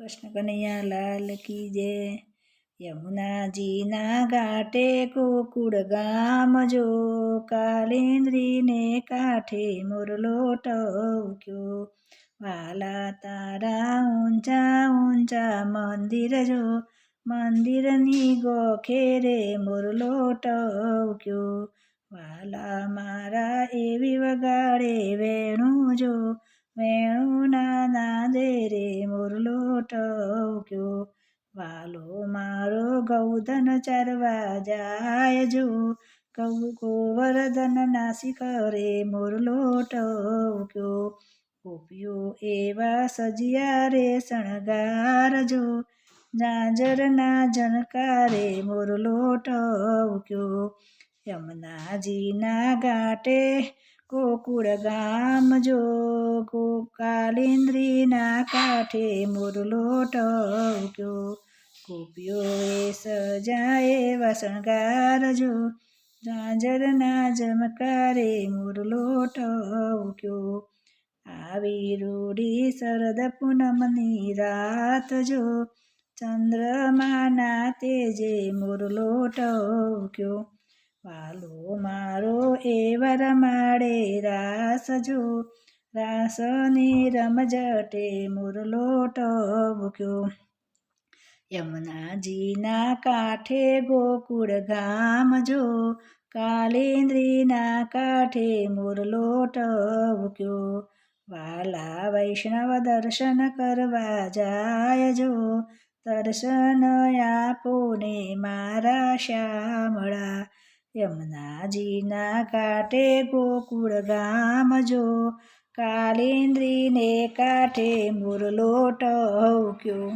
કૃષ્ણ કનૈયા લાલ કી જય. યમુનાજીના ઘાટે ગોકુળ ગામ જો. કાલેન્દ્રીને કાંઠે મોરલો ટવક્યો વાલા તારા ઊંચા ઊંચા મંદિર જો. મંદિરની ગોખે રે મોરલો ટવક્યો વાલા મારા એવી વગાડે વેણું જો. વેણુના નાદે રે ટવક્યો વાલો મારો ગૌધન ચરવા જાય જો કૌ ગોવર્ધન નાસી કરે મોરલો ટોક્યો ગોપીઓ એવા સજિયા રે શણગારજો. જાજરના જણકારે મોરલો ટોક્યો યમુનાજીના ઘાટે ગોકુળ ગામ જો ગોકાલિન્દ્રીના કાંઠે મોરલો ટવક્યો ગોપીઓએ સજાએ વસણગારજો ઝાંઝરના જમકારે મોરલો ટક્યો આવી રૂડી શરદ પૂનમની રાત જો ચંદ્રમાના તેજે મોરલો ટવક્યો વાલો મારો એ વરમાડે રાસ જો. રાસની રમઝટે મોરલો ટવક્યો યમુનાજીના કાંઠે ગોકુળ ગામ જો. કાલેન્દ્રીના કાંઠે મુરલોટ મૂક્યો. વાલા વૈષ્ણવ દર્શન કરવા જાય જો. દર્શન આપો ને મારા શ્યામળા. યમુનાજીના કાંઠે ગોકુળ ગામ જો કાલિન્દ્રીને કાંઠે મુરલોટ ટવક્યો